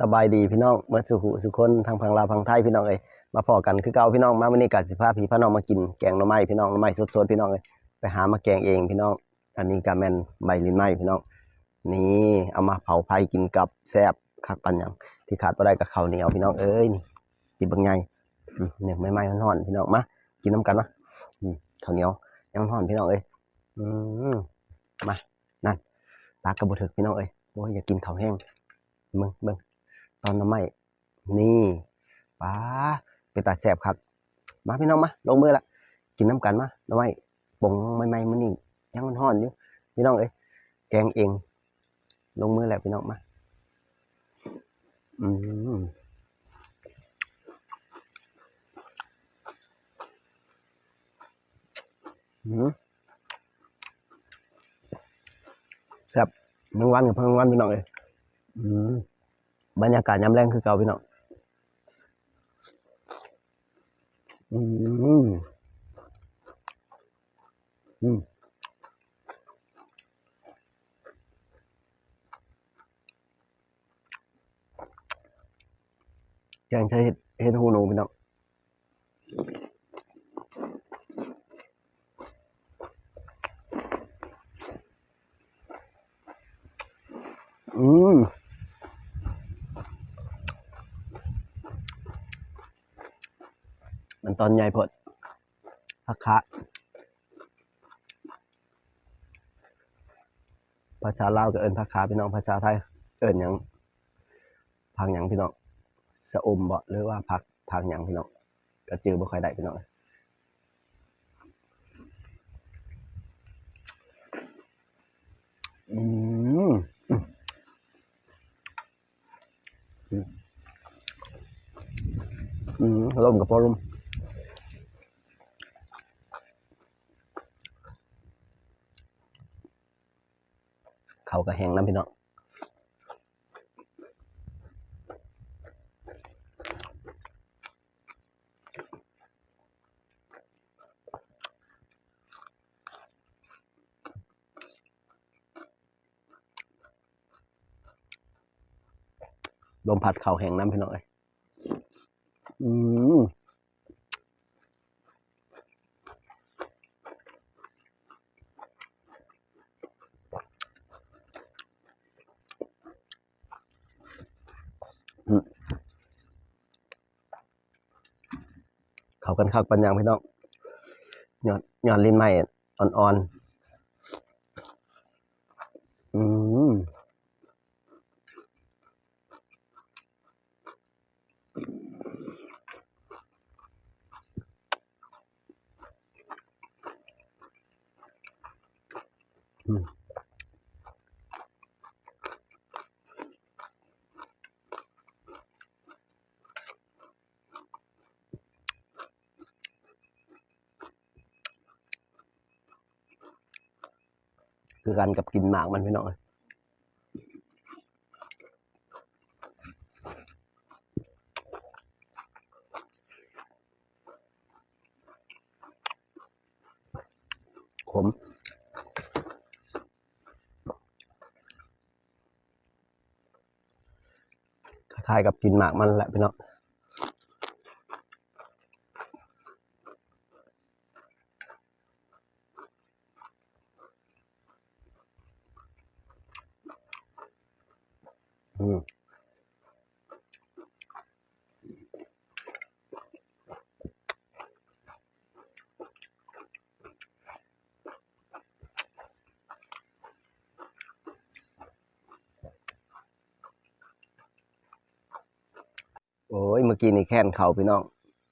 สบายดีพี่น้องเมื่อสุขุสุคนทางพังลาพังไทยพี่น้องเอ้ยมาพอกันคือเก่าพี่น้องมาวันนี้กัดสิพาพี่พี่น้องมากินแกงหน่อไม้พี่น้องหน่อไม้สดๆพี่น้องเอ้ยไปหามาแกงเองพี่น้อง อันนี้กาแมนใบลิ้นไม้พี่น้องนี่เอามาเผาไผ่กินกับแซ่บคักปันหยังที่ขาดบ่ได้กับข้าวเหนียวพี่น้องเอ้ยนี่ติบางไงเนี่ยไม่ไม้ๆร้อนพี่น้องมากินน้ำกันมาข้าวเหนียวยังร้อนพี่น้องเอ้ยมมานั่นตากระบุถึกพี่น้องเอ้ยโอ้ยอยากกินข้าวแห้งมึงมึง ตอนน้ำไหม้นี่ป้าเป็นตาแสบครับ มาพี่น้องมาลงมือละกินน้ำกันมาน้ำไหม้ปงไม่ไม่มันนี่ยังมันห่อนอยู่พี่น้องเอ้ยแกงเอง ลงมือแล้วพี่น้องมาอืมอืมแซ่บเมื่อวันกับเพิ่งวันพี่น้องเอ้ยอืม บรรยากาศยามแรงคือเก่าพี่น้องอืมอืมแกงใช้เห็ดหูหนูพี่น้องอืม มันตอนใหญ่พดพักคะภาษาลาวก็เอิ้นพักคะพี่น้องภาษาไทย เอิ้นหยังพังหยังพี่น้องสะอมบ่หรือว่าพักพังหยังพี่น้องก็จือบ่ค่อยได้พี่น้องอืมอืมอืมลมกับพอลม เขาก็แห้งน้ำพี่น้องลมพัดเข่าแห้งน้ำพี่น้องเอ้ยอืม กันคักปัญญาพี่น้องหยอดยอดลิ้นไม้อ่อนๆ อืม คือกันกับกินหมากมันพี่น้องเอ้ยขมคล้ายๆกับกินหมากมันแหละพี่น้อง โอ้ยเมื่อกี้นี่แค้นเข่าพี่น้อง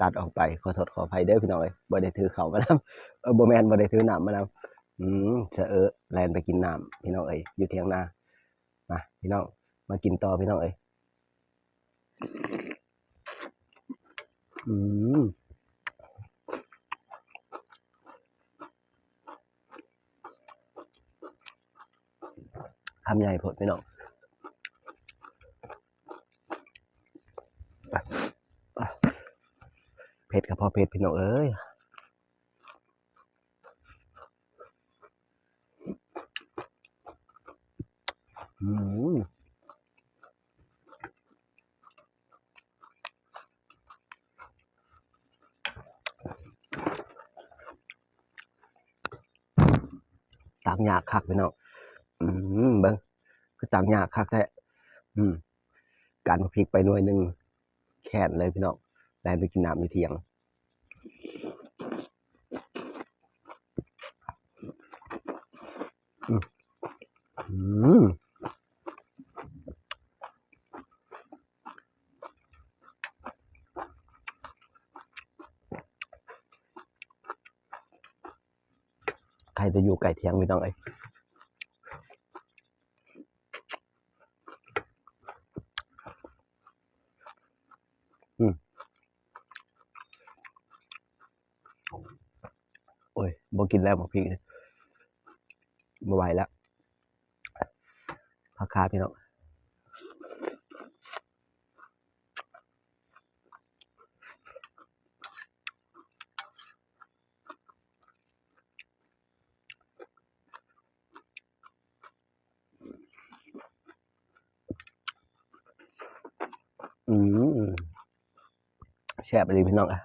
ตัดออกไปขอโทษขออภัยเด้อพี่น้องเอ้ยบ่ได้ถือเข่ามานำเออบ่แมนบ่ได้ถือหน้ำมานำอืมเสอะเอะแลนไปกินหน้ำพี่น้องเอ้ยอยู่เถียงนามาพี่น้องมากินต่อพี่น้องเอ้ยอืมคำใหญ่พดพี่น้อง ชรกับพ่อเพชรพี่น้องเอ้ยอืตามยากคักพี่น้องอืมเบิ้งคือตามยากคักแท้อืมการพลิกไปหน่วยหนึ่งแค่นเลยพี่น้องแล้วไปกินน้ำในเทียง อืมใครจะอยู่ไก่เทียงพี่น้องเอ้ยโอ้ยบ่กินแล้วบอกพี่ บ่ไหวแล้วพักคาพี่น้องอืมแซ่บไปเลยพี่น้องอะ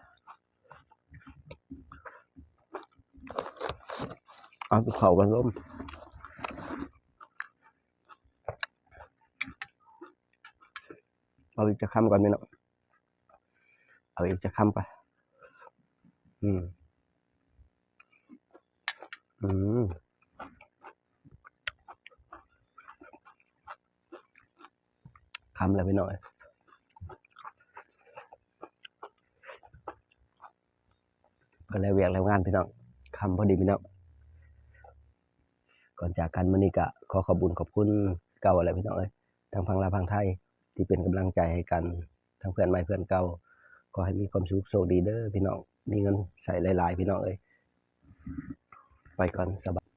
เอาภูเขากันร่ม เอาอีกจะค้ำก่อนไหมเนาะเอาอีกจะค้ำไปอืมอืมค้ำแล้วไปหน่อยก็แล้วเวียกแล้วงานพี่น้องค้ำพอดีพี่น้องก่อนจากกันมื้อนี้ก็ขอขอบุญขอบคุณเก่าอะไรพี่น้องเอ้ยทางพังลาพังไทย ที่เป็นกำลังใจให้กันทั้งเพื่อนใหม่เพื่อนเก่าก็ให้มีความสุขโชคดีเด้อพี่น้องมีเงินใส่หลาย ๆ พี่น้องเอ้ยไปก่อนสบาย